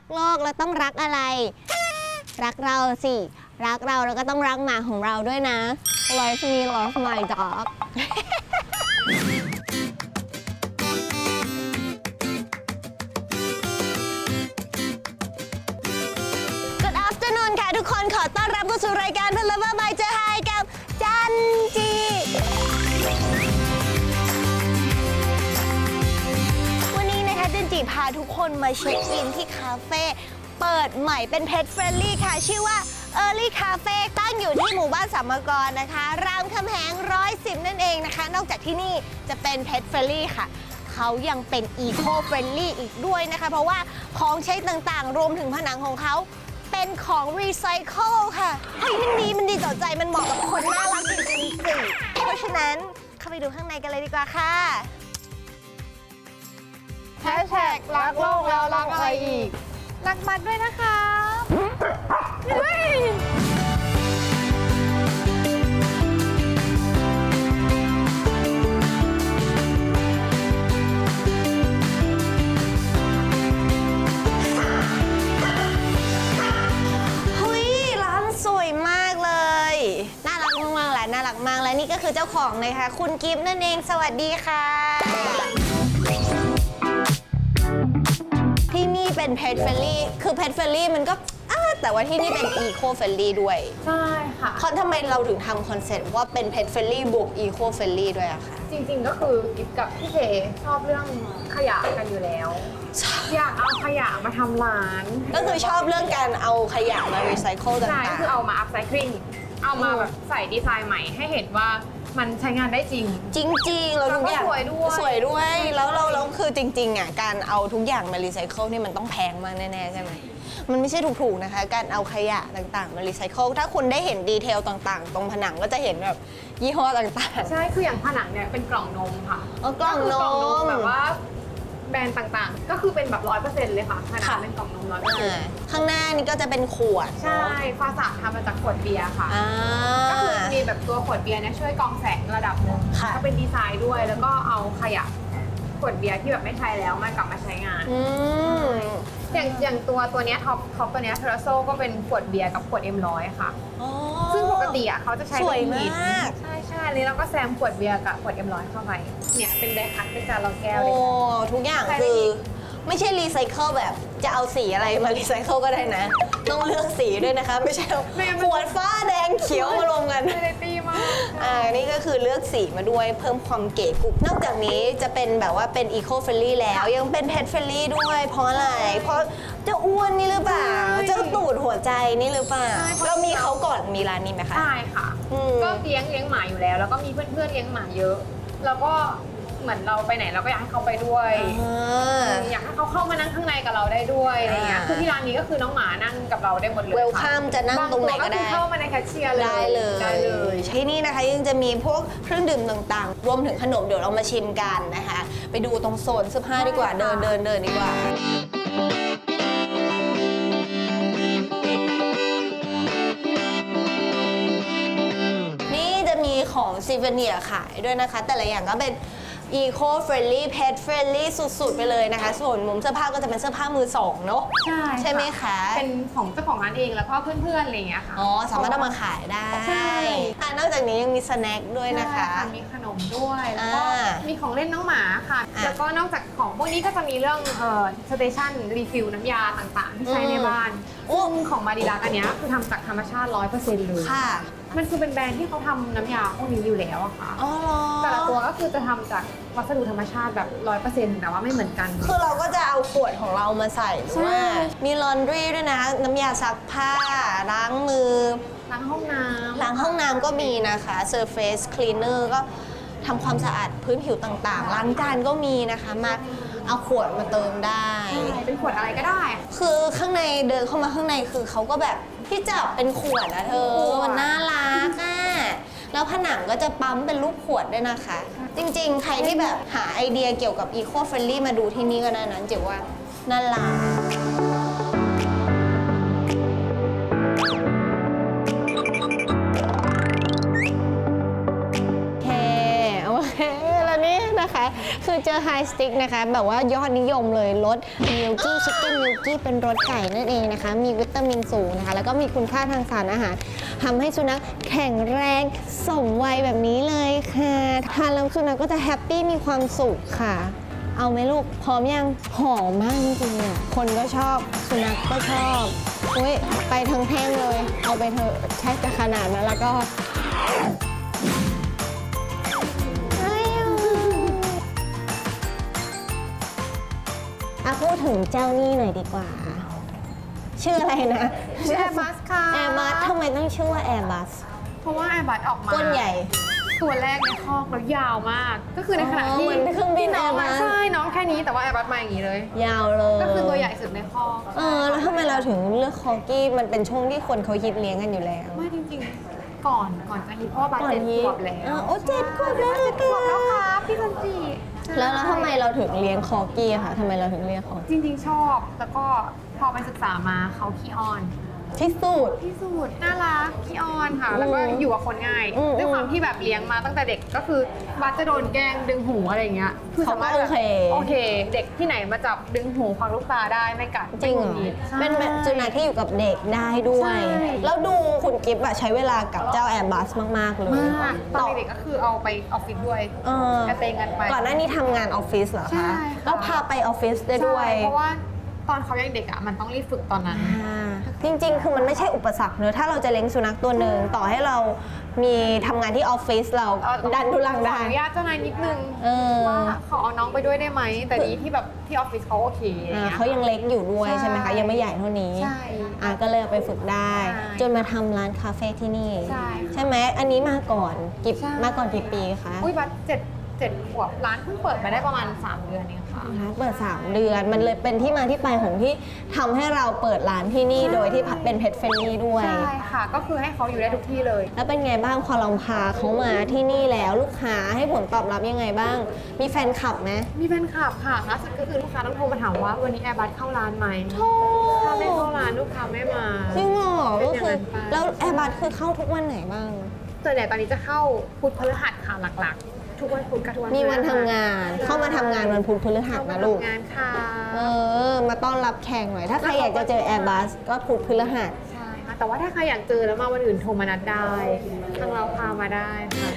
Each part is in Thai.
กโลกเราต้องรักอะไร รักเราสิ รักเราแล้วก็ต้องรักหมาของเราด้วยนะ Love me love my dog พาทุกคนมาเช็คอินที่คาเฟ่เปิดใหม่เป็น Pet Friendly ค่ะ ชื่อว่า Early Cafe ตั้งอยู่ที่หมู่บ้านสามกรนะคะ รามคำแหงร้อยสิบนั่นเองนะคะ นอกจากที่นี่จะเป็น Pet Friendly ค่ะเขายังเป็น Eco Friendly อีกด้วยนะคะ เพราะว่าของใช้ต่างๆ รวมถึงผนังของเขาเป็นของรีไซเคิลค่ะเฮ้ยมันดีมันดีต่อใจมันเหมาะกับคนน่ารักจริงๆเพราะฉะนั้นเข้าไปดูข้างในกันเลยดีกว่าค่ะ แฮชแท็กรักโลกแล้วรักอะไรอีก รักมัดด้วยนะคะเฮ้ยเฮ้ยร้านสวยมากเลย น่ารักมากๆแหละน่ารักมากและนี่ก็คือเจ้าของนะคะคุณกิฟต์นั่นเอง สวัสดีค่ะ ที่นี่เป็น Pet Friendly คือ Pet Friendly มันก็อ่าแต่ว่าที่นี่เป็น Eco Friendly ด้วยใช่ค่ะเพราะทำไมเราถึงทำคอนเซ็ปต์ว่าเป็น Pet Friendly บวก Eco Friendly ด้วยอะคะ จริงๆก็คือกิฟกับพี่เคชอบเรื่องขยะกันอยู่แล้ว อยากเอาขยะมาทำร้านก็คือชอบเรื่องการเอาขยะมารีไซเคิลต่ใช่ก็างคือเอามาอัพไซคลิงเอามาแบบใส่ดีไซน์ใหม่ให้เห็นว่า มันใช้งานได้จริงๆจริงๆ เราทุกอย่างแล้วก็สวยด้วยสวยด้วย แล้วเราเราคือจริงๆอะการเอาทุกอย่างมารีไซเคิลนี่มันต้องแพงมากแน่ๆใช่ไหมมันไม่ใช่ถูกๆนะคะ การเอาขยะต่างๆมารีไซเคิลถ้าคุณได้เห็นดีเทลต่างๆ ตรงผนังก็จะเห็นแบบยี่ห้อต่างๆ ใช่ คืออย่างผนังเนี่ยเป็นกล่องนมค่ะอ๋อกล่องนมคืกล่องนมแบบว่า แบรนด์ต่างๆ ก็คือเป็นแบบร้อยเปอร์เซ็นต์เลยค่ะผนังค่ะเป็นกล่องนมร้อยเปอร์เซ็นอ่าต์ข้างหน้านี่ก็จะเป็นขวด ใช่ฟาสาดทำมาจากขวดเบียร์ค่ะอ่าก็คือมีแบบตัวขวดเบียร์เนี่ยช่วยกรองแสงระดับหนึงค่ะก็เป็นดีไซน์ด้วยแล้วก็เอาขยะขวดเบียร์ที่แบบไม่ใช้แล้วมากลับมาใช้งาน อืมอย่างอย่างตัวตัวเนี้ยท็อปท็อปตัวเนี้ยเทราโซก็เป็นขวดเบียร์กับขวด M100 ค่ะ อ๋อ ซึ่งปกติอะเขาจะใช้สวยนหินมาก ใช่ใช่อันนี้เราก็แซมขวดเบียร์กับขวด M100 เข้าไป เนี่ยเป็นไดคัทเป็นจานรองแก้วโอ้เลยค่ะ ทุกอย่างใช้ได้คือดีไม่ใช่รีไซเคิลแบบ จะเอาสีอะไรมารีไซเคิลก็ได้นะ ต้องเลือกสีด้วยนะคะ ไม่ใช่เอาขวดฟ้าแดงเขียวมารวมกันเรตี้มาก อ่านี่ก็คือเลือกสีมาด้วยเพิ่มความเก๋กุ๊กนอกจากนี้จะเป็นแบบว่าเป็น Eco Friendly แล้วยังเป็น Pet Friendly ด้วย เพราะอะไร เพราะเจ้าอ้วนนี่หรือเปล่า เจ้าตูดหัวใจนี่หรือเปล่า เรามีเขาก่อนมีร้านนี้ไหมคะ ใช่ค่ะ อืม ก็เลี้ยงเลี้ยงหมาอยู่แล้ว แล้วก็มีเพื่อนๆเลี้ยงหมาเยอะ แล้วก็ เหมือนเราไปไหนเราก็อยากให้เขาไปด้วยอ่าอยากให้เขาเข้ามานั่งข้างในกับเราได้ด้วยอะไรเงี้ยอ่าคือที่ร้านนี้ก็คือน้องหมานั่งกับเราได้หมดเลย Welcome จะนั่งตรงไหนก็ได้บาตัวคือเข้ามาในแคชเชียร์เลย ได้เลยได้เลยที่นี่นะคะยังจะมีพวกเครื่องดื่มต่างๆ รวมถึงขนมเดี๋ยวเรามาชิมกันนะคะ ไปดูตรงโซนเสื้อผ้าดีกว่าได้เดินค่ะเดินเดินดีกว่านี่จะมีของซีเวเนียขายด้วยนะคะ แต่ละอย่างก็เป็น Eco Friendly Pet Friendly สุด ๆ ไปเลยนะคะ ส่วนมุมเสื้อผ้าก็จะเป็นเสื้อผ้ามือสองเนอะใช่ใช่ไหมคะ เป็นของเจ้าของร้านเองแล้วก็เพื่อนๆอะไรเงี้ยค่ะ อ๋อ สามารถเอามาขายได้ใช่อะนอกจากนี้ยังมีสแน็คด้วยนะคะใช่มีขนมด้วยแล้วก็อ่ามีของเล่นน้องหมาค่ะอะ แล้วก็นอกจากของพวกนี้ก็จะมีเรื่องเอ่อสเตชันรีฟิลน้ำยาต่างๆ ที่ใช้ในบ้านโอ้ซึ่งของมาดีลักอันเนี้ยคือทำจากธรรมชาติ100%เลยค่ะ มันคือเป็นแบรนด์ที่เขาทำน้ำยาพวกนี้อยู่แล้วอะค่ะ อ๋อเหรอแต่ละตัวก็คือจะทำจากวัสดุธรรมชาติแบบ100%แต่ว่าไม่เหมือนกัน คือเราก็จะเอาขวดของเรามาใส่หรือว่าใช่มีลอนดรีด้วยนะ น้ำยาซักผ้า ล้างมือ ล้างห้องน้ำล้างห้องน้ำก็มีนะคะ Surface Cleaner ก็ทำความสะอาดพื้นผิวต่างๆ ล้างจานก็มีนะคะ มาเอาขวดมาเติมได้ใช่เป็นขวดอะไรก็ได้ คือข้างในเดินเข้ามาข้างในคือเขาก็แบบ ที่จับเป็นขวดนะเธอขวดมันน่ารักอะแล้วผนังก็จะปั๊มเป็นรูปขวดด้วยนะคะ จริงๆ ใครที่แบบหาไอเดียเกี่ยวกับ Eco Friendly มาดูที่นี่ก็ได้นะจิ๋วว่าน่ารัก คือเจอไฮสติ๊กนะคะ แบบว่ายอดนิยมเลยรสมิลกี้ชิคเก้นมิลกี้เป็นรสไก่นั่นเองนะคะ มีวิตามินสูงนะคะ แล้วก็มีคุณค่าทางสารอาหารทำให้สุนัขแข็งแรงสมวัยแบบนี้เลยค่ะทานแล้วสุนัขก็จะแฮปปี้มีความสุขค่ะเอาไหมลูก พร้อมยัง หอมมากจริงๆอะคนก็ชอบ สุนัขก็ชอบอุ้ย ไปทั้งแท่งเลย เอาไปเถอะใช้จะขนาดนั้นแล้วก็ อะพูดถึงเจ้านี่หน่อยดีกว่า ชื่ออะไรนะชื่อแอร์บัสค่ะ แอร์บัสทำไมต้องชื่อว่าแอร์บัสเพราะว่าแอร์บัสออกมาก้นใหญ่ ตัวแรกในคอกแล้วยาวมาก ก็คือในขณะอ๋อที่เหมือนเครื่องบินที่น้องอะ Airbus ใช่น้องแค่นี้แต่ว่าแอร์บัสมาอย่างนี้เลย ยาวเลยก็คือตัวใหญ่สุดในคอก เออแล้วทำไมเราถึงเลือกคอกี้มันเป็นช่วงที่คนเขาฮิตเลี้ยงกันอยู่แล้ว ไม่จริงๆ ก่อนก่อนจะฮิตเพราะว่าบัสก่อนเจ็ดฮิตขวบแล้วอะโอ้เจ็ดขวบแล้วเหรอขวบแล้วครับพี่จันจีแล้วแล้วทำไมเราถึงเลี้ยงคอกี้อะคะทำไมเราถึงเลี้ยงคอจริงๆชอบ แล้วก็พอไปศึกษามาเขาขี้อ้อน ที่สุด ที่สุดน่ารักขี้อ้อนค่ะ แล้วก็อืมอยู่กับคนง่ายอืมด้วยความที่แบบเลี้ยงมาตั้งแต่เด็กก็คือบัสจะโดนแกล้งดึงหูอะไรอย่างเงี้ยคือเขาก็สามารถโอแบบเค โอเค เด็กที่ไหนมาจับดึงหูควักลูกตาได้ไม่กัดจริงเหรอไม่หงุดหงิดเป็นแบบใช่สุนัขที่อยู่กับเด็กได้ด้วย ใช่ แล้วดูคุณกิฟต์อะใช้เวลากับเจ้าแอร์บัสมาก ๆ เลยมากตอนเด็กๆก็คือเอาไปออฟฟิศด้วยเออกระเตงกันไป ก่อนหน้านี้ทำงานออฟฟิศเหรอใช่คะค่ะ แล้วพาไปออฟฟิศได้ด้วย ใช่เพราะว่าตอนเขายังเด็กอะมันต้องรีบฝึกตอนนั้น อ่า จริง ๆ คือมันไม่ใช่อุปสรรคเนอะถ้าเราจะเลี้ยงสุนัขตัวหนึ่งต่อให้เรามีทำงานที่ออฟฟิศเราเอ่อดันทุลังขอได้ อนุญาตเจ้านายนิดนึงเออ ว่าขอเอาน้องไปด้วยได้ไหม แต่นี้ที่แบบที่ออฟฟิศเขาโอเคอะไรอ่าเงี้ย เขายังเล็กอยู่ด้วยใช่ใช่ไหมคะยังไม่ใหญ่เท่านี้ใช่อ่าก็เลยเอาไปฝึกได้ ใช่จนมาทำร้านคาเฟ่ที่นี่ ใช่ ใช่ไหมอันนี้มาก่อนกี่ใช่มาก่อนกี่ปีคะ อุ้ยบัตเจ็ด เจ็ดขวบร้านเพิ่งเปิดมาได้ประมาณ 3 เดือนเองค่ะ ร้านเปิด 3 เดือน มันเลยเป็นที่มาที่ไปของที่ทำให้เราเปิดร้านที่นี่ใช่โดยที่เป็นเพ t เฟ n ลี่ด้วย ใช่ค่ะ ก็คือให้เขาอยู่ได้ทุกที่เลย แล้วเป็นไงบ้างพอเราพาเขามาที่นี่แล้วลูกค้าให้ผลตอบรับยังไงบ้าง มีแฟนคลับไหมมีแฟนคลับค่ะล่าสุดก็คือลูกค้าต้องโทรมาถามว่าวันนี้แอร์บัสเข้าร้านไหมโธ่ถ้าไม่เข้าร้านลูกค้าไม่มา จริงเหรอเป็นก็อย่างคือนั้นไปแล้วแอร์บัสคือเข้าทุกวันไหนบ้าง ส่วนใหญ่ตอนนี้จะเข้าพุธพฤหัสค่ะหลักๆ ทุกวันพุธกับทุกวันมีวันทำงาน เข้ามาทำงานวันพุธพฤหัสเข้ามานะลูก ทำงานค่ะเออ มาต้อนรับแขกหน่อย ถ้าใครอยากจะเจอแอร์บัสก็พุธพฤหัส ใช่ค่ะแต่ว่าถ้าใครอยากเจอแล้วมาวันอื่นโทรมานัดได้ ทางเราพามาได้ค่ะ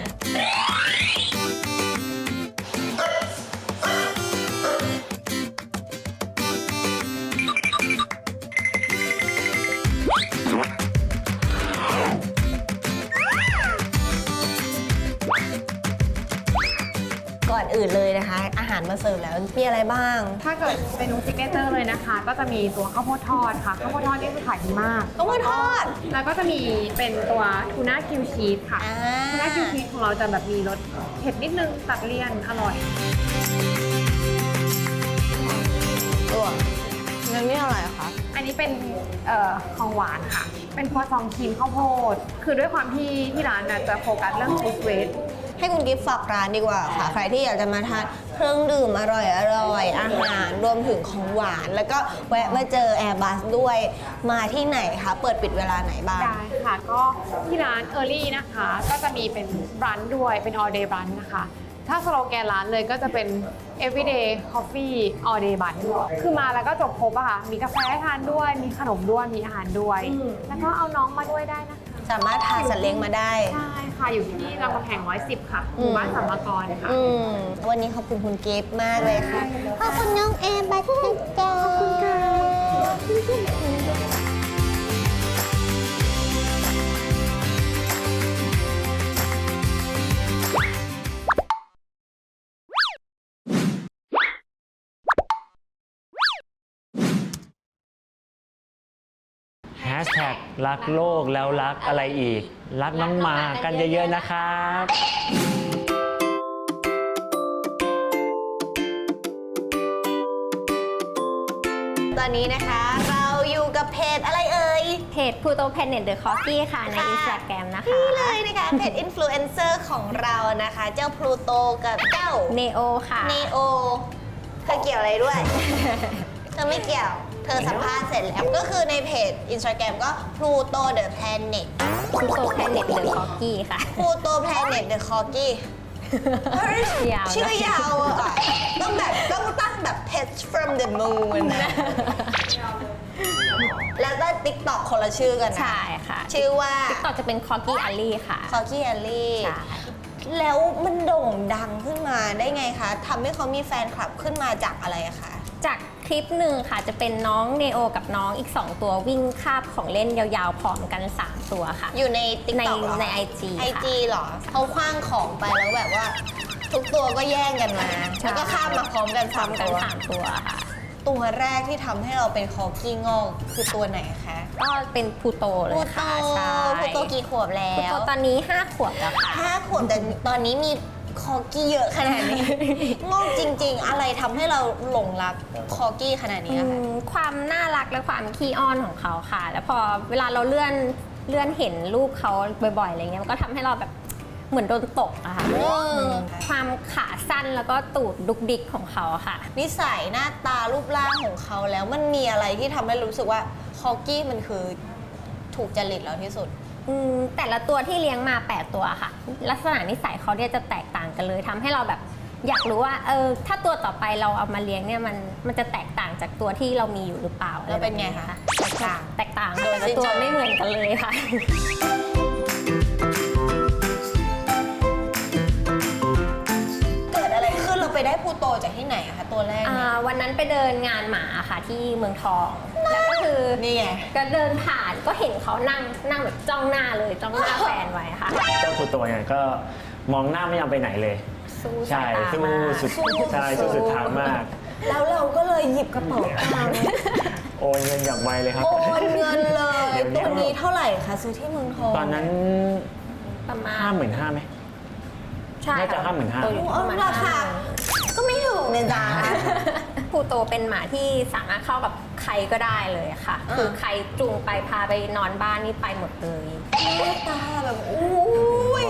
อนอื่นเลยนะคะ อาหารมาเสิร์ฟแล้วมีอะไรบ้าง ถ้าเกิดเมนูซิกเนเจอร์เลยนะคะ ก็จะมีตัวข้าวโพดทอดค่ะข้าวโพดทอดนี่คือขายดีมากข้าวโพดทอด แล้วก็จะมีเป็นตัวทูน่าคิวชีสค่ะอ่า ทูน่าคิวชีสของเราจะแบบมีรสเผ็ดนิดนึงตัดเลี่ยนอร่อย ตัวนั่นนี่อะไรคะ อันนี้เป็นเอ่อของหวานค่ะ เป็นครัวซองครีมข้าวโพด คือด้วยความที่ที่ร้านน่ะจะโฟกัสเรื่องฟู้ดเวส ให้คุณกิฟต์ฝากร้านดีกว่าค่ะ ใครที่อยากจะมาทานเครื่องดื่มอร่อยอร่อยอาหารรวมถึงของหวาน แล้วก็แวะมาเจอแอร์บัสด้วยมาที่ไหนคะ เปิดปิดเวลาไหนบ้าง ได้ค่ะก็ที่ร้าน Early นะคะ ก็จะมีเป็นรันด้วยเป็น all day brunch นะคะ ถ้าสโลแกนร้านเลยก็จะเป็น everyday coffee all day brunch คือมาแล้วก็จบครบอะค่ะ มีกาแฟให้ทานด้วย มีขนมด้วย มีอาหารด้วย แล้วก็เอาน้องมาด้วยได้นะคะ สามารถพาสัตว์เลี้ยงมาได้ ใช่ค่ะ อยู่ที่รามคำแหง110 ค่ะหมู่บ้านสัมมกรค่ะ อืมวันนี้ขอบคุณคุณกิฟต์มากเลยค่ะ ขอบคุณน้องแอร์บัสนะจ๊ะขอบคุณค่ะ แฮชแท็กรักโลกแล้วรักอะไรอีก รักน้องหมากันเยอะๆนะครับตอนนี้นะคะเราอยู่กับเพจอะไรเอ่ย เพจ Pluto Planet The Coffee ค่ะใน ค่ะ Instagram นะคะ นี่เลยนะคะเพจอินฟลูเอนเซอร์ของเรานะคะ เจ้าพลูโตกับเจ้า Neo ค่ะ เนโอเธอเกี่ยวอะไรด้วย เธอไม่เกี่ยว เธอสัมภาษณ์เสร็จแล้ว ก็คือในเพจ Instagram ก็ Pluto the Planet Pluto Planet The Coffee ค่ะ Pluto Planet the Corgi ยาวนะ ชื่อยาวอะค่ะ ต้องแบบต้องตั้งแบบ pets from the moon นะแล้วก็ TikTok คนละชื่อกันนะ ใช่ค่ะชื่อว่า ต่อจะเป็นคอกี้อาลี่ค่ะคอกี้แอลลี่ใช่ แล้วมันโด่งดังขึ้นมาได้ไงคะทำให้เขามีแฟนคลับขึ้นมาจากอะไรอะคะ จาก คลิปหนึ่งค่ะจะเป็นน้องเนโอกับน้องอีก 2 ตัววิ่งคาบของเล่นยาวๆพร้อมกัน 3 ตัวค่ะ อยู่ใน TikTok ในเหรอใน IG ไอค่ะ จีเหรอเขาคว้างของไปแล้วแบบว่า ทุกตัวก็แย่งกันมาแล้วก็ข้ามมาพร้อมกันพร้อมสามกันตัว3ตัวค่ะ ตัวแรกที่ทำให้เราเป็นคอกี้งอกคือตัวไหนคะก็เป็นพูโตเลพูยโตค่ะใช่พูโตกี่ขวบแล้พูโตวตอนนี้ 5 ขวบแล้วค่ะ ห้าขวบแต่ตอนนี้มี คอกี้เยอะขนาดนี้งอกจริง ๆ อะไรทำให้เราหลงรักคอกี้ขนาดนี้อะคะอืมความน่ารักและความขี้อ้อนของเขาค่ะ แล้วพอเวลาเราเลื่อนเลื่อนเห็นรูปเขาบ่อยๆอะไรเงี้ยมันก็ทำให้เราแบบเหมือนโดนตกอะค่ะอืมอืมความขาสั้นแล้วก็ตูดดุกดิกของเขาค่ะ นิสัยหน้าตารูปร่างของเขาแล้วมันมีอะไรที่ทำให้รู้สึกว่าคอกี้มันคือถูกจริตเราที่สุด อืมแต่ละตัวที่เลี้ยงมา8ตัวค่ะ ลักษณะนิสัยเขาเนี่ยจะแตกต่างกันเลยทำให้เราแบบอยากรู้ว่าเออถ้าตัวต่อไปเราเอามาเลี้ยงเนี่ยมันมันจะแตกต่างจากตัวที่เรามีอยู่หรือเปล่าแล้วเป็นไงคะแตกต่าง แตกต่างโดโดยยละสิ้นตัวเชิง ไม่เหมือนกันเลยค่ะ เกิดอะไรขึ้นเราไปได้พูโตจากที่ไหนอะคะ ตัวแรกอ่าเนี่ย วันนั้นไปเดินงานหมาค่ะที่เมืองทอง แล้วก็คือนี่ไง ก็เดินผ่านก็เห็นเขานั่งนั่งแบบจ้องหน้าเลยจ้องหน้าแฟนไว้ค่ะ เจ้าคูโตเนี่ยก็มองหน้าไม่ยอมไปไหนเลย สู้ใช่สายตาสู้มากสุดใช่สู้สุดทางมาก แล้วเราก็เลยหยิบกระเป๋าตังค์โอนเงินอย่างไวเลยครับ โอนเงินเลยเดี๋ยวนี้ ตัวนี้เท่าไหร่คะซื้อที่เมืองทองตอนนั้นประมาณห้าหมื่นห้าไหม ใช่น่าจะค่55,000 ตัวอยู่เอาประมาณราคาก็ไม่ถูกเนี่ยจ้าผูโตเป็นหมาที่สามารถเข้ากับใครก็ได้เลยค่ะ อ่า คือใครจูงไปพาไปนอนบ้านนี่ไปหมดเลย ตาแบบอุ้ย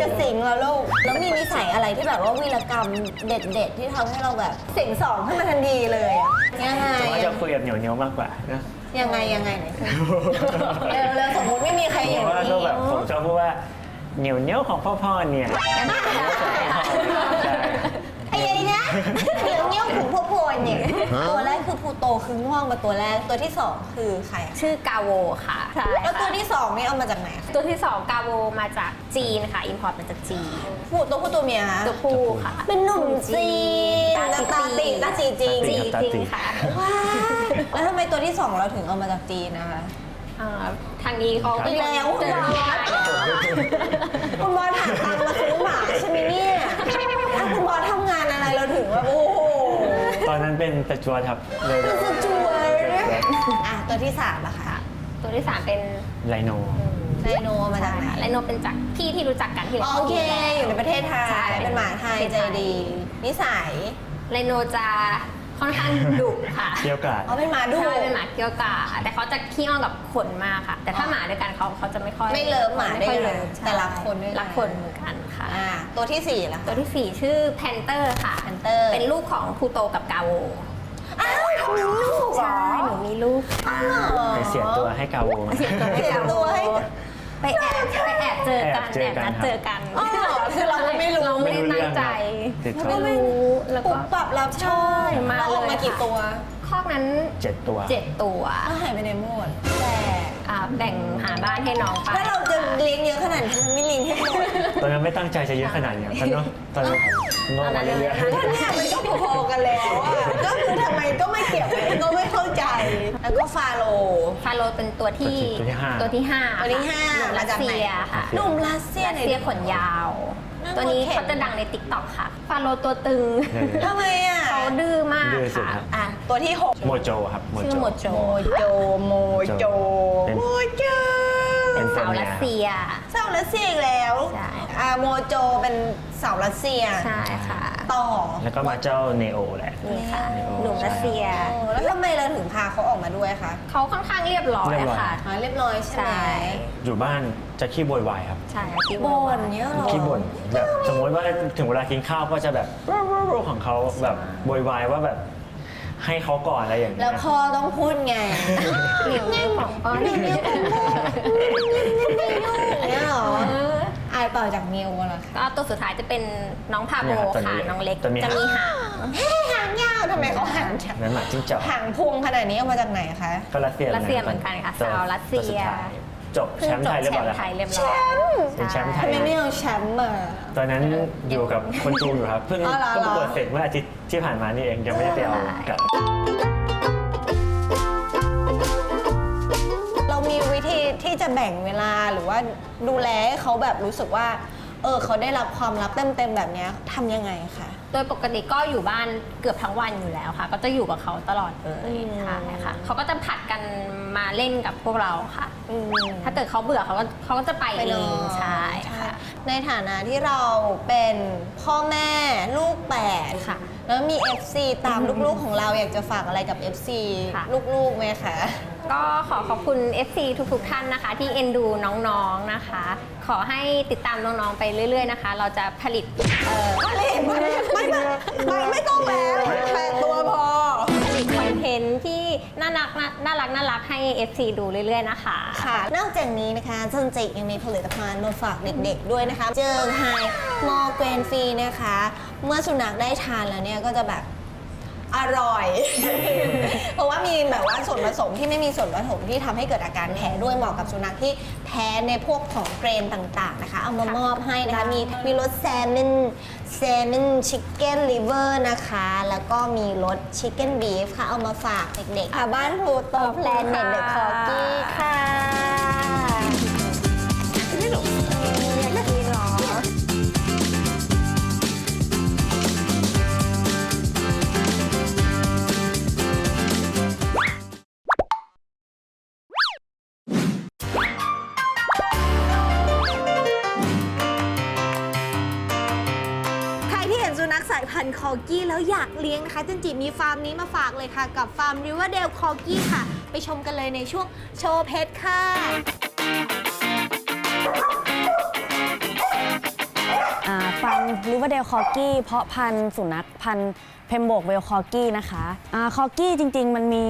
จะสิงแล้วลูก แล้วมีนิสัยอะไรที่แบบว่าวีรกรรมเด็ดๆ ที่ทำให้เราแบบสิงสองขึ้นมาทันทีเลยอะยังไงแต่ว่าจะคุยกับเหนียวเหนียวๆมากกว่านะยังไงยังไงไหนเร็วเร็วสมมติไม่มีใครอเพยู่ราะว่าก็นี่แบบผมชอบพูดว่าเหนียวเหนียวของพ่อพ่อเนี่ยใช่ไอ้ยัยนะเดี๋ยวเงี้ยวขุนพวกโพนเนี่ยตัวแรกคือพูโตคือง่วงมาตัวแรกตัวที่สองคือใครอะชื่อกาโวค่ะใช่แล้วตัวค่ะที่สองนี่เอามาจากไหนคะตัวที่สองกาโวมาจากจีนค่ะอินพอร์ตมาจากจีนพูตัวผู้ตัวเมียคะตัวผู้ค่ะ เป็นหนุ่มจีนตาตาตีตาตีจริงจีนจริงค่ะว้าวแล้วทำไมตัวที่สองเราถึงเอามาจากจีนนะคะอ่าทางนี้เขาอีกแล้วเจอไม่ได้แล้วคุณบอลหาตังค์มาซื้อหมาใช่ไหมเนี่ยถ้าคุณบอลทำงานอะไรเราถึงว่าโอ้โห ตอนนั้นเป็นตะจวดครับเลยเป็นสจวตอะตัวที่สามอะค่ะ ตัวที่สามเป็นไลโนไดโนมาจากไหน ไลโนเป็นจากพี่ที่รู้จักกันที่อ๋อโอเค อยู่ในประเทศไทใช่ยเป็นหมาไทยใจดี นิสัย ไลโนจะ ค่อนข้างดุค่ะเกี่ยวกาดอ๋อเป็นหมาดุ ใช่เป็นหมาเกี้ยวกาดแต่เขาจะขี้อ้อนกับคนมากค่ะ แต่ถ้าหมาด้วยกันเขาเขาจะไม่ค่อยไม่เลิฟหมาด้วยกันไค่อยเลิฟแต่รักคนด้วยกัน รักคนเหมือนกันค่ะ อ่าตัวที่สี่ล่ะตัวที่สี่ชื่อแพนเตอร์ค่ะ Panther เป็นลูกของพลูโตกับกาโวอ้าวทำมีลูกเหรอใช่หนูมีลูกค่ะไปเสียตัวให้กาโวมา เสียตัวให้กาโวตัวให้ ไปแอบไปแอบเจอกันแอบเจอกันนัดครับเจอกันอ๋อคือเราก็ไม่รู้เราไม่ได้ตั้งใจติดไม่รู้แล้วปุ๊ก็บปรับรับโชคมาเราออกมาเลยกี่ค่ะตัวคอกนั้นเจ็ดตัวเจ็ดตัวก็หายไปในหมดแต่อ่าแบ่งหาบ้านให้น้องไปถ้าเราจะเลี้ยงเยอะขนาดนี้ไม่เลี้ยงให้หมดตอนนั้นไม่ตั้งใจจะเยอะขนาดเนี้ยกันเนาะตอนนั้นงอกมาเรื่อยก็เนี่ยมันก็พอๆกันแล้วอะก็คือทำ แล้วก็ฟาโล ฟาโรห์เป็นตัวที่ตัวที่ห้า ตัวที่ห้าตัวที่ห้าหนุ่มมารัสจากไหน เซียค่ะหนุ่มรัสเซียรัสเนี่ยเซียขนยาวน่าตัวนี้เข็น เขาจะดังในติ๊กต็อกค่ะ ฟาโรห์ตัวตึงๆเลยทำไมอะเขาดื้อมากดื้อสุดค่ะ ครับ อะ ตัวที่หกโมโจครับโมชื่อโจโมโจโมโจโมโจเป็น โมโจเป็นสาวรัสเซีย สาวรัสเซียอีกแล้วใช่ อ่าโมโจเป็นสาวรัสเซีย ใช่ค่ะ ต่อแล้วก็มาเจ้าเนโอแหละ นี่ค่ะโอ้หนุ่มรัสเซียเออแล้วทำไมเราถึงพาเขาออกมาด้วยคะเขาค่อนข้างเรียบร้อยเรียบร้อย ค่ะ อ๋อเรียบร้อยใช่ไหมใช่ อยู่บ้านจะขี้โวยวายครับ ใช่ค่ะที่บ่นเนี้ยเหรอขี้บ่นแบบสมมติว่าถึงเวลากินข้าวก็จะแบบของเขาแบบโวยวายว่าแบบให้เขาก่อนอะไรอย่างเงี้แล้วยพ่อต้องพูดไงเหนียวเนื้อของก้อนเนี่ยเหรออะ อ่าต่อจากมิวเหรอคะก็ตัวสุดท้ายจะเป็นน้องพาโบเนี่ยครับตัวนี้ค่ะน้องเล็กจะมีจะมีหางหางยาวทำไมเขาหางจังนั้นหมาจิ้งจอกหางพุงขนาดนี้เอามาจากไหนคะ ก็รัสเซียรัสเซียเหมือนกันค่ะตัวสาวรัสเซียตัวสุดท้ายจบเพิ่งแชมป์จไทบยเรียบแชร้อยมแล้วป์ไทยเรียบร้อยเป็นแชมป์ไททำยไมไม่เอาแชมป์มา ตอนนั้นอยู่กับคนจูอยู่ครับ เพิ่งอ๋อเหรอ เพิ่งประกวดเสร็จเมื่ออาทิตย์ที่ผ่านมานี่เองยังไม่ได้ไปเอากลับเมีวิธีที่จะแบ่งเวลาหรือว่าดูแลให้เขาแบบรู้สึกว่า เออเขาได้รับความรักเต็มๆแบบเนี้ยทำยังไงคะ โดยปกติก็อยู่บ้านเกือบทั้งวันอยู่แล้วค่ะ ก็จะอยู่กับเขาตลอดเลยอืม ใช่ค่ะเขาก็จะผัดกันมาเล่นกับพวกเราค่ะ อืม ถ้าเกิดเขาเบื่อเขาก็เขาก็จะไปไปเอเลยงใช่ค่ะ ในฐานะที่เราเป็นพ่อแม่ลูกแปดค่ะ แล้วมี FC ตามลูกๆของเราอยากจะฝากอะไรกับ FC ค่ะ ลูกๆไหมคะ ก็ขอขอบคุณ FC ทุกๆท่านนะคะ ที่เอ็นดูน้องๆนะคะ ขอให้ติดตามน้องๆไปเรื่อย ๆนะคะ เราจะผลิตเอ่อไม่ไม่ไม่ไม่ไม่ต้องแล้วแปดตัวพอ ผลิตคอนเทนต์ที่น่ารักน่ารักน่ารักให้ FC ดูเรื่อยๆนะคะ ค่ะ นอกจากนี้นะคะจันจิยังมีผลิตภัณฑ์มาฝากเด็กๆด้วยนะคะ เจอไฮมอเกรนฟรีนะคะ เมื่อสุนัขได้ทานแล้วเนี่ยก็จะแบบอร่อย เพราะว่ามีแบบว่าส่วนผสมที่ไม่มีส่วนผสมที่ทำให้เกิดอาการแพ้ด้วยเหมาะกับสุนัขที่แพ้ในพวกของเกรนต่างๆนะคะ เอามามอบให้นะคะ มีมีรสแซลมอนแซลมอนชิคเก้นลิเวอร์นะคะ แล้วก็มีรสชิคเก้นบีฟค่ะ เอามาฝากเด็กๆค่ะบ้านพลูโตแพลนเน็ตเดอะคอกี้ค่ะ แล้วอยากเลี้ยงนะคะจันจิมีฟาร์มนี้มาฝากเลยค่ะ กับฟาร์ม Riverdale Corgi ค่ะ ไปชมกันเลยในช่วงโชว์เพชรค่ะอ่าฟังริเวอร์เดลคอกี้เพาะพันธุ์สุนัขพันธุ์เพมโบกเวลคอกี้นะคะคอกี้จริง ๆ มันมี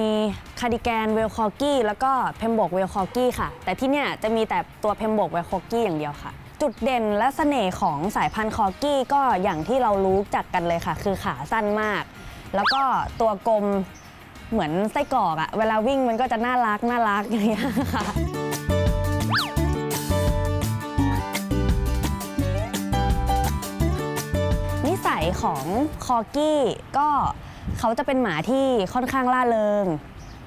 คาร์ดิแกนเวลคอกี้แล้วก็เพมโบกเวลคอกี้ค่ะ แต่ที่เนี่ยจะมีแต่ตัวเพมโบกเวลคอกี้อย่างเดียวค่ะ จุดเด่นและเสน่ห์ของสายพันธุ์คอกี้ก็อย่างที่เรารู้จักกันเลยค่ะ คือขาสั้นมาก แล้วก็ตัวกลมเหมือนไส้กรอกอะเวลาวิ่งมันก็จะน่ารักน่ารักอย่างเงี้ยค่ะนิสัยของคอกี้ก็เขาจะเป็นหมาที่ค่อนข้างล่าเริง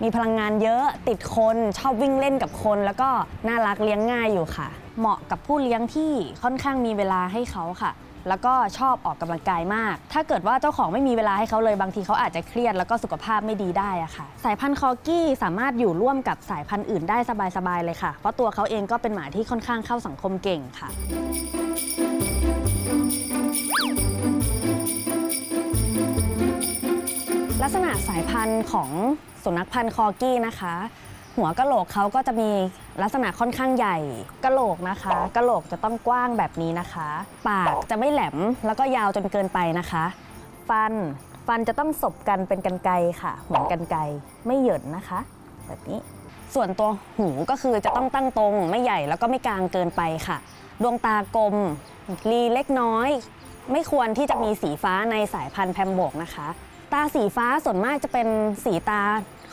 มีพลังงานเยอะติดคนชอบวิ่งเล่นกับคน แล้วก็น่ารักเลี้ยงง่ายอยู่ค่ะ เหมาะกับผู้เลี้ยงที่ค่อนข้างมีเวลาให้เขาค่ะ แล้วก็ชอบออกกำลังกายมาก ถ้าเกิดว่าเจ้าของไม่มีเวลาให้เขาเลยบางทีเขาอาจจะเครียดแล้วก็สุขภาพไม่ดีได้อะค่ะ สายพันธุ์คอกี้สามารถอยู่ร่วมกับสายพันธุ์อื่นได้สบายๆเลยค่ะ เพราะตัวเขาเองก็เป็นหมาที่ค่อนข้างเข้าสังคมเก่งค่ะลักษณะสายพันธุ์ของสุนัขพันธุ์คอกี้นะคะ หัวกะโหลกเขาก็จะมีลักษณะค่อนข้างใหญ่กะโหลกนะคะกะโหลกจะต้องกว้างแบบนี้นะคะ ปากจะไม่แหลมแล้วก็ยาวจนเกินไปนะคะ ฟันฟันจะต้องสบกันเป็นกันไกค่ะ เหมือนกันไกไม่เหยินนะคะ แบบนี้ ส่วนตัวหูก็คือจะต้องตั้งตรงไม่ใหญ่แล้วก็ไม่กลางเกินไปค่ะ ดวงตากลมรีเล็กน้อย ไม่ควรที่จะมีสีฟ้าในสายพันธุ์แพมโบกนะคะ ตาสีฟ้าส่วนมากจะเป็นสีตา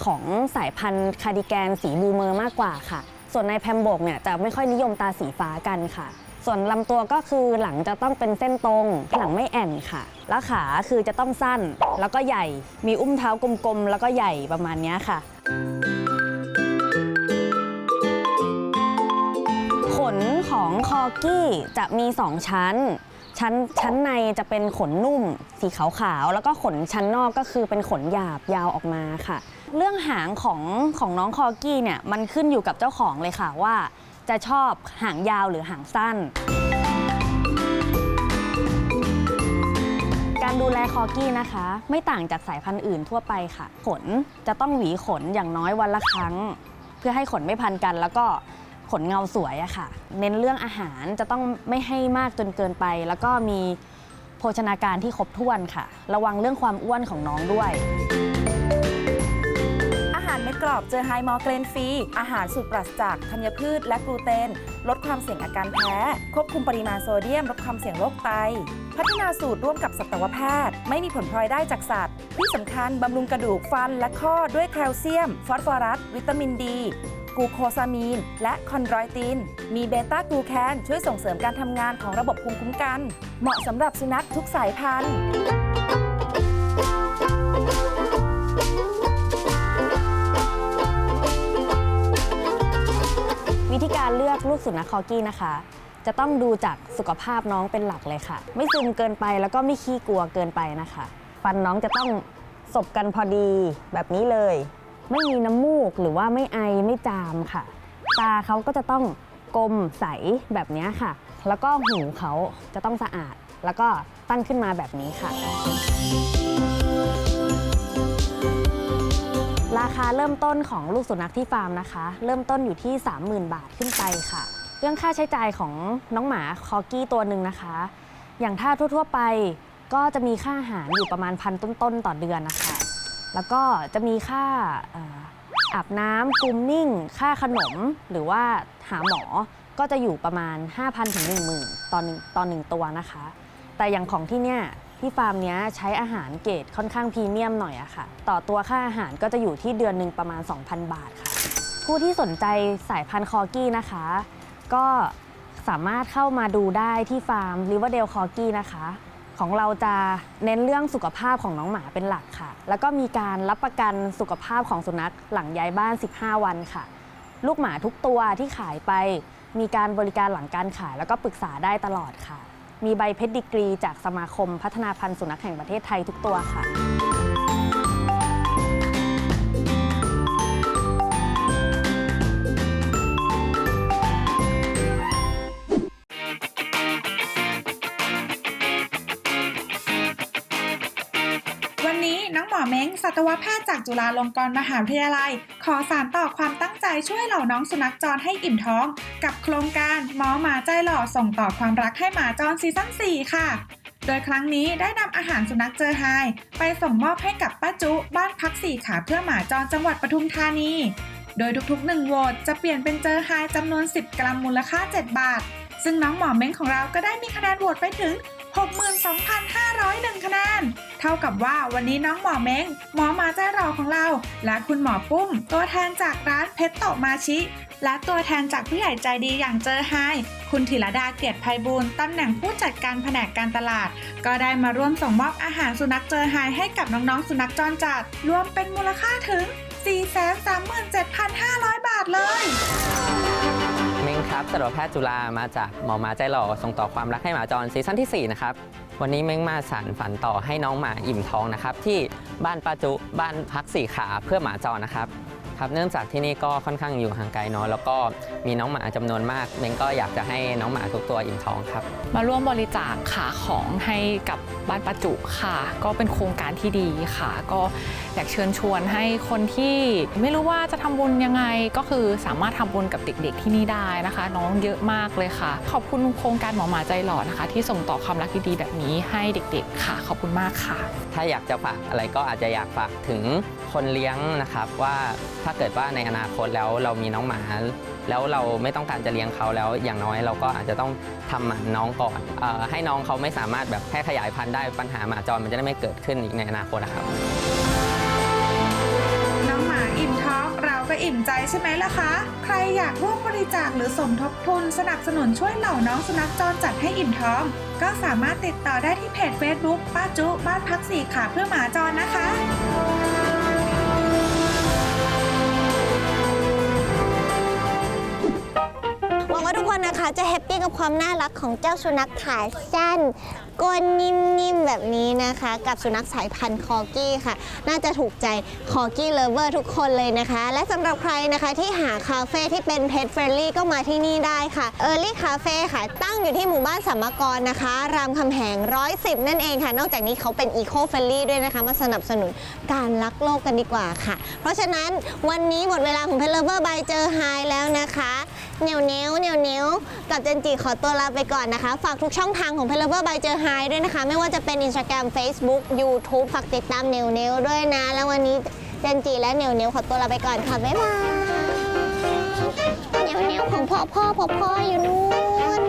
ของสายพันธุ์คาร์ดิแกนสีบูเมอร์มากกว่าค่ะ ส่วนในแพมโบกเนี่ยจะไม่ค่อยนิยมตาสีฟ้ากันค่ะ ส่วนลำตัวก็คือหลังจะต้องเป็นเส้นตรง หลังไม่แอ่นค่ะ แล้วขาคือจะต้องสั้น แล้วก็ใหญ่ มีอุ้มเท้ากลมๆ แล้วก็ใหญ่ประมาณนี้ค่ะขนของคอกี้จะมี 2 ชั้น ชั้นชั้นในจะเป็นขนนุ่ม สีขาวๆ แล้วก็ขนชั้นนอกก็คือเป็นขนหยาบยาวออกมาค่ะ เรื่องหางของของน้องคอกี้เนี่ยมันขึ้นอยู่กับเจ้าของเลยค่ะว่า จะชอบหางยาวหรือหางสั้น การดูแลคอกี้นะคะ ไม่ต่างจากสายพันธุ์อื่นทั่วไปค่ะ ขนจะต้องหวีขนอย่างน้อยวันละครั้ง เพื่อให้ขนไม่พันกัน แล้วก็ขนเงาสวยอะค่ะ เน้นเรื่องอาหารจะต้องไม่ให้มากจนเกินไป แล้วก็มีโภชนาการที่ครบถ้วนค่ะ ระวังเรื่องความอ้วนของน้องด้วย กรอบเจอไฮมอร์เกรนฟรี อาหารสูตรปราศจากธัญพืชและกลูเตน ลดความเสี่ยงอาการแพ้ ควบคุมปริมาณโซเดียม ลดความเสี่ยงโรคไต พัฒนาสูตรร่วมกับสัตวแพทย์ ไม่มีผลพลอยได้จากสัตว์ ที่สำคัญบำรุงกระดูกฟันและข้อด้วยแคลเซียม ฟอสฟอรัส วิตามินดีกูโคซามีน และคอนดรอยติน มีเบต้ากลูแคนช่วยส่งเสริมการทำงานของระบบภูมิคุ้มกัน เหมาะสำหรับสุนัขทุกสายพันธุ์ ธีการเลือกลูกสุนัขคอกี้นะคะ จะต้องดูจากสุขภาพน้องเป็นหลักเลยค่ะ ไม่ซึมเกินไปแล้วก็ไม่ขี้กลัวเกินไปนะคะ ฟันน้องจะต้องสบกันพอดีแบบนี้เลย ไม่มีน้ำมูกหรือว่าไม่ไอไม่จามค่ะ ตาเขาก็จะต้องกลมใสแบบนี้ค่ะ แล้วก็หูเขาจะต้องสะอาด แล้วก็ตั้งขึ้นมาแบบนี้ค่ะ ราคาเริ่มต้นของลูกสุนัขที่ฟาร์มนะคะ เริ่มต้นอยู่ที่ 30,000 บาทขึ้นไปค่ะ เรื่องค่าใช้จ่ายของน้องหมาคอกี้ตัวหนึ่งนะคะ อย่างถ้าทั่ว ๆ ไปก็จะมีค่าอาหารอยู่ประมาณพันต้นๆต่อเดือนนะคะ แล้วก็จะมีค่าอาบน้ำกรูมมิ่ง ค่าขนม หรือว่าหาหมอ ก็จะอยู่ประมาณ 5,000ถึง10,000ต่อหนึ่งต่อหนึ่งตัวนะคะ แต่อย่างของที่เนี่ย ที่ฟาร์มเนี้ยใช้อาหารเกรดค่อนข้างพรีเมียมหน่อยอะค่ะ ต่อตัวค่าอาหารก็จะอยู่ที่เดือนหนึ่งประมาณ 2,000 บาทค่ะ ผู้ที่สนใจสายพันธุ์คอกี้นะคะ ก็สามารถเข้ามาดูได้ที่ฟาร์ม Riverdale Corgi นะคะ ของเราจะเน้นเรื่องสุขภาพของน้องหมาเป็นหลักค่ะ แล้วก็มีการรับประกันสุขภาพของสุนัขหลังย้ายบ้าน 15 วันค่ะ ลูกหมาทุกตัวที่ขายไป มีการบริการหลังการขายแล้วก็ปรึกษาได้ตลอดค่ะ มีใบเพชรดีกรีจากสมาคมพัฒนาพันธุ์สุนัขแห่งประเทศไทยทุกตัวค่ะ ตวแพทย์จากจุฬาลงกรณ์มหาวิทยาลัย ขอสานต่อความตั้งใจช่วยเหล่าน้องสุนัขจรให้อิ่มท้อง กับโครงการหมอหมาใจหล่อส่งต่อความรักให้หมาจรซีซั่น4ค่ะโดยครั้งนี้ได้นำอาหารสุนัขเจอไฮไปส่งมอบให้กับป้าจุ บ้านพักสี่ขาเพื่อหมาจรจังหวัดปทุมธานี โดยทุกๆ1โหวตจะเปลี่ยนเป็นเจอไฮจำนวน 10 กรัมมูลค่า 7 บาท ซึ่งน้องหมอเม้งของเราก็ได้มีคะแนนโหวตไปถึง 62,501 คะแนน เท่ากับว่าวันนี้น้องหมอเม้ง หมอมาใจรอของเรา และคุณหมอปุ้ม ตัวแทนจากร้านเพชรโตมาชิ และตัวแทนจากผู้ใหญ่ใจดีอย่างเจอไฮคุณธีรดาเกียรติภัยบูลตำแหน่งผู้จัดการแผนกการตลาด ก็ได้มาร่วมส่งมอบอาหารสุนัขเจอไฮให้กับน้องๆสุนัขจรจัด รวมเป็นมูลค่าถึง 437,500 บาทเลย ม้งครับสัตวแพทย์จุฬามาจากหมอหมาใจหล่อส่งต่อความรักให้หมาจรซีซั่นที่ 4 นะครับ วันนี้เม้งมาสานฝันต่อให้น้องหมาอิ่มท้องนะครับ ที่บ้านปาจุบ้านพักสี่ขาเพื่อหมาจรนะครับ ครับเนื่องจากที่นี่ก็ค่อนข้างอยู่ห่างไกลเนาะแล้วก็มีน้องหมาจำนวนมากเม้งก็อยากจะให้น้องหมาทุกตัวอิ่มท้องครับ มาร่วมบริจาคขาของให้กับบ้านประจุค่ะ ก็เป็นโครงการที่ดีค่ะ ก็อยากเชิญชวนให้คนที่ไม่รู้ว่าจะทำบุญยังไงก็คือสามารถทำบุญกับเด็ก ๆ ที่นี่ได้นะคะ น้องเยอะมากเลยค่ะ ขอบคุณโครงการหมอหมาใจหล่อนะคะ ที่ส่งต่อความรักดีๆแบบนี้ให้เด็ก ๆ ค่ะ ขอบคุณมากค่ะ ถ้าอยากจะฝากอะไรก็อาจจะอยากฝากถึงคนเลี้ยงนะครับ ว่าถ้าเกิดว่าในอนาคตแล้วเรามีน้องหมา แล้วเราไม่ต้องการจะเลี้ยงเขาแล้วอย่างน้อยเราก็อาจจะต้องทำหมันน้องก่อนออให้น้องเขาไม่สามารถแบบแพร่ขยายพันธุ์ได้ปัญหาหมาจรมันจะได้ไม่เกิดขึ้นอีกในอนาคตนะครับน้องหมาอิ่มท้องเราก็อิ่มใจใช่ไหมล่ะคะ ใครอยากร่วมบริจาคหรือสมทบทุนสนับสนุนช่วยเหล่าน้องสุนัขจรจัดให้อิ่มท้อง ก็สามารถติดต่อได้ที่เพจ Facebook ป้าจุบ้านพักสี่ขาเพื่อหมาจรนะคะ คนนะจะแฮปปี้กับความน่ารักของเจ้าสุนัขขาสั้นก้นนิ่มๆแบบนี้นะคะ กับสุนัขสายพันธุ์คอกี้ค่ะ น่าจะถูกใจคอกี้เลเวอร์ทุกคนเลยนะคะ และสำหรับใครนะคะที่หาคาเฟ่ที่เป็นเพ t เฟรนลี่ก็มาที่นี่ได้ค่ะ Early Cafe ค่ะ ตั้งอยู่ที่หมู่บ้านสัมมกรนะคะ รามคำแหง 110 นั่นเองค่ะ นอกจากนี้เขาเป็นอีโคเฟรนลี่ด้วยนะคะ มาสนับสนุนการรักโลกกันดีกว่าค่ะ เพราะฉะนั้นวันนี้หมดเวลาของเพ t เลเวอร์บายเจอไฮแล้วนะคะ เหนียวเนี้ยวเหนียวเนี้ยวกับเจนจีขอตัวลาไปก่อนนะคะ ฝากทุกช่องทางของเพลเวอร์บายเจอไฮด้วยนะคะ ไม่ว่าจะเป็น Instagram Facebook YouTube ฝากติดตามเหนียวเนี้ยวด้วยนะ แล้ววันนี้เจนจีและเหนียวเนี้ยวขอตัวลาไปก่อนค่ะ บ๊ายบายแนวเนวของพ่อพ่อพ่อพ่ออยู่นู่น